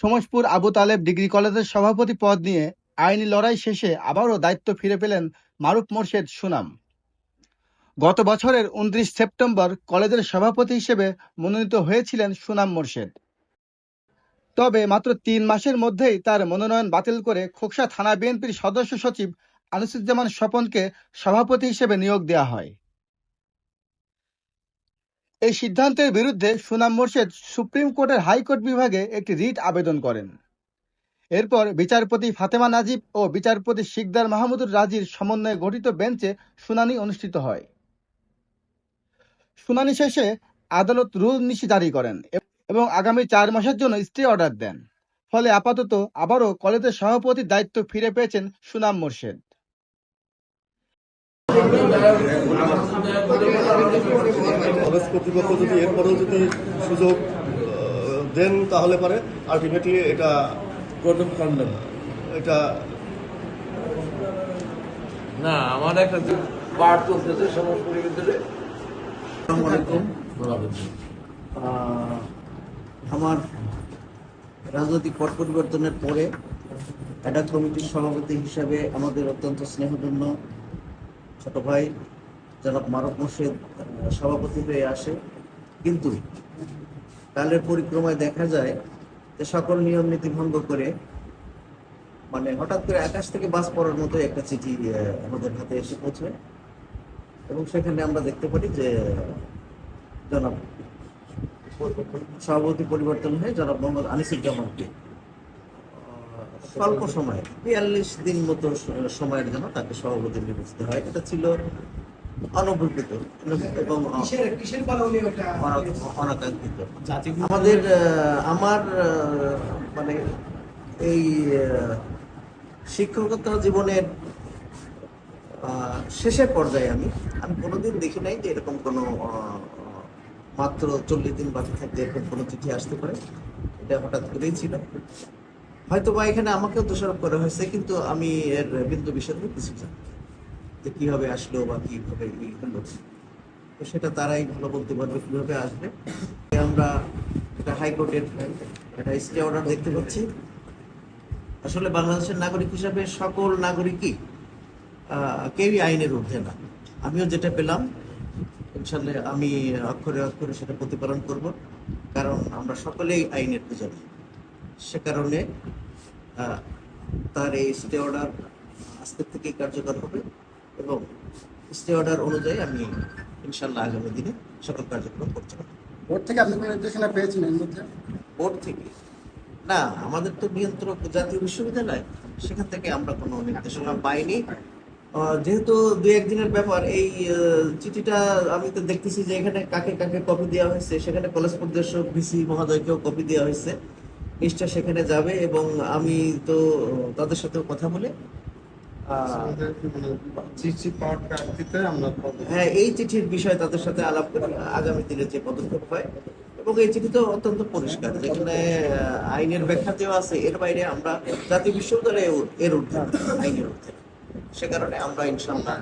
সোমসপুর Abu Taleb degree কলেজের সভাপতি পদ নিয়ে আইনি লড়াই শেষে আবারও দায়িত্ব ফিরে পেলেন মারুফ মোর্শেদ সুনাম। গত বছরের উনত্রিশ সেপ্টেম্বর কলেজের সভাপতি হিসেবে মনোনীত হয়েছিলেন সুনাম মোর্শেদ। তবে মাত্র তিন মাসের মধ্যেই তার মনোনয়ন বাতিল করে খোকসা থানা বিএনপির সদস্য সচিব আনিসুজ্জামান স্বপনকে সভাপতি হিসেবে নিয়োগ দেওয়া হয়। এই সিদ্ধান্তের বিরুদ্ধে সুনাম মোর্শেদ সুপ্রিম কোর্টের হাইকোর্ট বিভাগে একটি রিট আবেদন করেন। এরপর বিচারপতি ফাতেমা নাজিব ও বিচারপতি শিকদার মাহমুদুর রাজির সমন্বয়ে গঠিত বেঞ্চে শুনানি অনুষ্ঠিত হয়। শুনানি শেষে আদালত রুল নিশি জারি করেন এবং আগামী চার মাসের জন্য স্টে অর্ডার দেন। ফলে আপাতত আবারও কলেজের সভাপতির দায়িত্ব ফিরে পেয়েছেন সুনাম মোর্শেদ। কলেজ কর্তৃপক্ষ যদি এরপরেও যদি সুযোগ দেন তাহলে পারে। আলটিমেটলি এটা কন্ডেম এটা না আমার একটা পাঠ চলতেছে আমার রাজনৈতিক পট পরিবর্তনের পরে অ্যাডাক কমিটির সভাপতি হিসাবে আমাদের অত্যন্ত স্নেহধন্য ছোট ভাই, জনাব মারুফ মোর্শেদ সভাপতি হয়ে আসে। কিন্তু কালের পরিক্রমায় দেখা যায় যে সকল নিয়ম নীতি ভঙ্গ করে মানে হঠাৎ করে আকাশ থেকে বাস পড়ার মতো একটা চিঠি আমাদের হাতে এসে পৌঁছায় এবং সেখানে আমরা দেখতে পারি যে জনাব সভাপতি পরিবর্তন হয়ে জনাব মোহাম্মদ আনিসুজ্জামানকে স্বল্প সময় বিয়াল্লিশ দিন মতো সময়ের জন্য তাকে সভাপতি নির্বাচিত হয়। এটা ছিল অনভিপ্রেত এবং অনাকাঙ্ক্ষিত। আমাদের আমার মানে এই শিক্ষকতা জীবনের শেষের পর্যায়ে আমি আমি কোনোদিন দেখি নাই যে এরকম কোনো মাত্র চল্লিশ দিন বাকি থাকতে এরকম কোনো চিঠি আসতে পারে। এটা হঠাৎ করেই ছিল। হয়তো বা এখানে আমাকেও দোষারোপ করা হয়েছে, কিন্তু আমি এর বিন্দু বিষয়ে কিছু জানি যে কীভাবে আসলো বা কীভাবে হলো। তো সেটা তারাই ভালো বলতে পারবে কীভাবে আসবে। আমরা একটা হাইকোর্টের একটা স্টে অর্ডার দেখতে পাচ্ছি। আসলে বাংলাদেশের নাগরিক হিসাবে সকল নাগরিকই কেউই আইনের ঊর্ধ্বে না। আমিও যেটা পেলাম, ইনশাল্লাহ আমি অক্ষরে অক্ষরে সেটা প্রতিপালন করব, কারণ আমরা সকলেই আইনের পূজারী। সে কারণে তার এই স্টে অর্ডার আজকের থেকেই কার্যকর হবে এবং স্টে অর্ডার অনুযায়ী আমি ইনশাল্লাহ আগামী দিনে সকল কার্যক্রম করতে পারব বোর্ড থেকে আপনি কোনো নির্দেশনা পেয়েছেন এর মধ্যে? বোর্ড থেকে? না আমাদের তো নিয়ন্ত্রক জাতীয় বিশ্ববিদ্যালয় সেখান থেকে আমরা কোনো নির্দেশনা পাইনি। যেহেতু দু একদিনের ব্যাপার এই চিঠিটা আমি তো দেখতেছি যে এখানে কাকে কাকে কপি দেওয়া হয়েছে সেখানে কলেজ পরিদর্শক ভিসি মহোদয়কেও কপি দেওয়া হয়েছে। নিশ্চয় সেখানে যাবে এবং আমি তো তাদের সাথে কথা বলে হ্যাঁ এই চিঠির বিষয়ে তাদের সাথে আলাপ করে আগামী দিনে যে পদক্ষেপ হয়। এবং এই চিঠি তো অত্যন্ত পরিষ্কার যেখানে আইনের আইনের ব্যাখ্যাতেও আছে এর বাইরে আমরা জাতীয় বিশ্ববিদ্যালয়ে এর- এর ঊর্ধ্বে আইনের ঊর্ধ্বে। সে কারণে আমরা ইনশাল্লাহ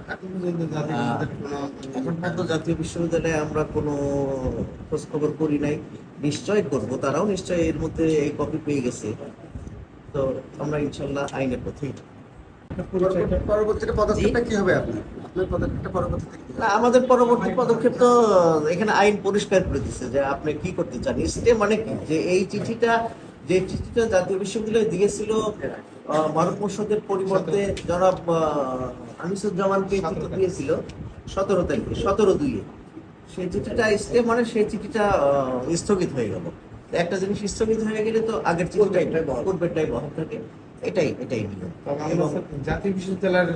এখন পর্যন্ত জাতীয় বিশ্ববিদ্যালয়ে আমরা কোনো খোঁজ খবর করি নাই। নিশ্চয় করব তারাও নিশ্চয় এর মধ্যে এই কপি পেয়ে গেছে। তো আমরা ইনশাল্লাহ আইনের পথেই আমাদের পরবর্তী পদক্ষেপ তো এখানে আইন পরিষ্কার করে দিচ্ছে যে আপনি কি করতে চান। স্টে মানে কি? যে এই চিঠিটা যে চিঠিটা জাতীয় বিশ্ববিদ্যালয় দিয়েছিল মারুফ মোর্শেদের পরিবর্তে আহ, আনিসুজ্জামানকে চিঠি দিয়েছিল সতেরো তারিখে সতেরো দুইয়ে। সেই চিঠিটা স্টে মানে সেই চিঠিটা স্থগিত হয়ে গেল। একটা জিনিস স্থগিত হয়ে গেলে তো আগের চিঠিটাই পূর্বেরটাই বহাল। থাকে। এটাই এটাই নিয়ম। জাতীয় বিশ্ববিদ্যালয়ের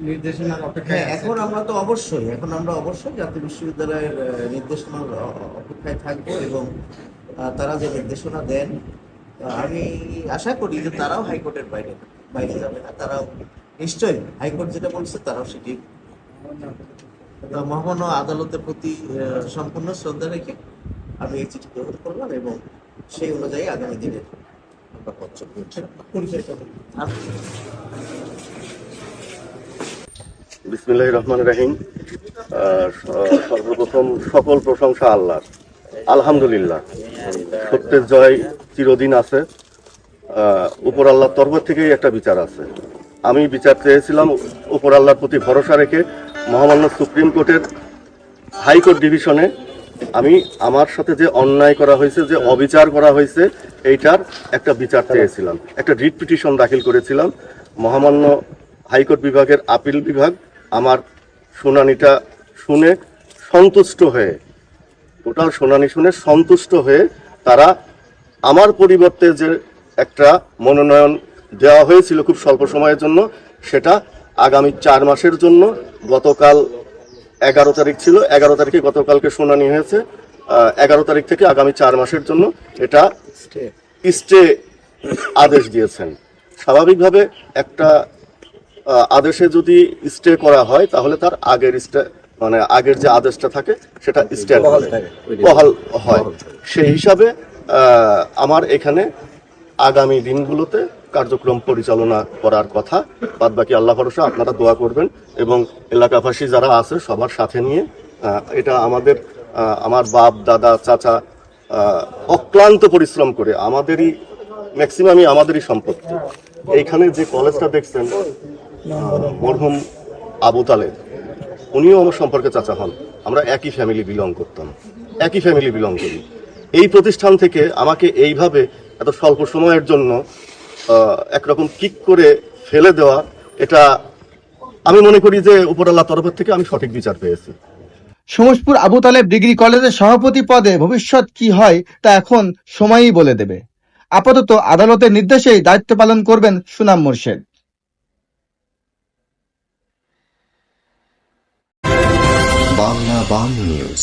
নির্দেশনার অপেক্ষায় হ্যাঁ এখন আমরা তো অবশ্যই এখন আমরা অবশ্যই জাতীয় বিশ্ববিদ্যালয়ের নির্দেশনার অপেক্ষায় থাকব এবং তারা যে নির্দেশনা দেন আমি আশা করি যে তারাও হাইকোর্টের বাইরে বাইরে যাবে না। তারাও নিশ্চয়ই হাইকোর্ট যেটা বলছে, তারাও সেটি মহামান্য আদালতের প্রতি সম্পূর্ণ শ্রদ্ধা রেখে আমি এই চিঠি গ্রহণ করলাম এবং সেই অনুযায়ী আগামী দিনে বিসমিল্লাহ রহমান রাহিম। সর্বপ্রথম সকল প্রশংসা আল্লাহ আলহামদুলিল্লাহ। সত্যের জয় চিরদিন আছে। উপর আল্লাহর তরফ থেকেই একটা বিচার আছে। আমি বিচার চেয়েছিলাম উপর আল্লাহর প্রতি ভরসা রেখে মহামান্য সুপ্রিম কোর্টের হাইকোর্ট ডিভিশনে আমি আমার সাথে যে অন্যায় করা হয়েছে, যে অবিচার করা হয়েছে, এইটার একটা বিচার চেয়েছিলাম। একটা রিট পিটিশন দাখিল করেছিলাম। মহামান্য হাইকোর্ট বিভাগের আপিল বিভাগ আমার শুনানিটা শুনে সন্তুষ্ট হয়ে, টোটাল শুনানি শুনে সন্তুষ্ট হয়ে তারা আমার পরিবর্তে যে একটা মনোনয়ন দেওয়া হয়েছিল খুব স্বল্প সময়ের জন্য সেটা আগামী চার মাসের জন্য গতকাল এগারো তারিখ ছিল। এগারো তারিখে গতকালকে শুনানি হয়েছে। এগারো তারিখ থেকে আগামী চার মাসের জন্য এটা স্টে। আদেশ দিয়েছেন। স্বাভাবিকভাবে একটা আদেশে যদি স্টে করা হয় তাহলে তার আগের স্টে মানে আগের যে আদেশটা থাকে সেটা স্টে বহাল হয়। সেই হিসাবে আমার এখানে আগামী দিনগুলোতে কার্যক্রম পরিচালনা করার কথা। বাদ বাকি আল্লাহ ভরসা, আপনারা দোয়া করবেন এবং এলাকাবাসী যারা আছে সবার সাথে নিয়ে এটা আমাদের আমার বাপ, দাদা, চাচা অক্লান্ত পরিশ্রম করে আমাদেরই ম্যাক্সিমামই আমাদেরই সম্পত্তি। এইখানে যে কলেজটা দেখছেন মরহুম আবু তালেব, উনিও আমার সম্পর্কে চাচা হন। আমরা একই ফ্যামিলি বিলং করতাম, একই ফ্যামিলি বিলং করি। এই প্রতিষ্ঠান থেকে আমাকে এইভাবে এত স্বল্প সময়ের জন্য একরকম কিক করে ফেলে দেওয়া এটা আমি মনে করি যে উপরাল্লাহ তরফের থেকে আমি সঠিক বিচার পেয়েছি। সোমসপুর আবু তালেব ডিগ্রি কলেজের সভাপতি পদে ভবিষ্যৎ কি হয় তা এখন সময়ই বলে দেবে। আপাতত আদালতের নির্দেশেই দায়িত্ব পালন করবেন সুনাম মোর্শেদ। বাংলা বাংলা নিউজ।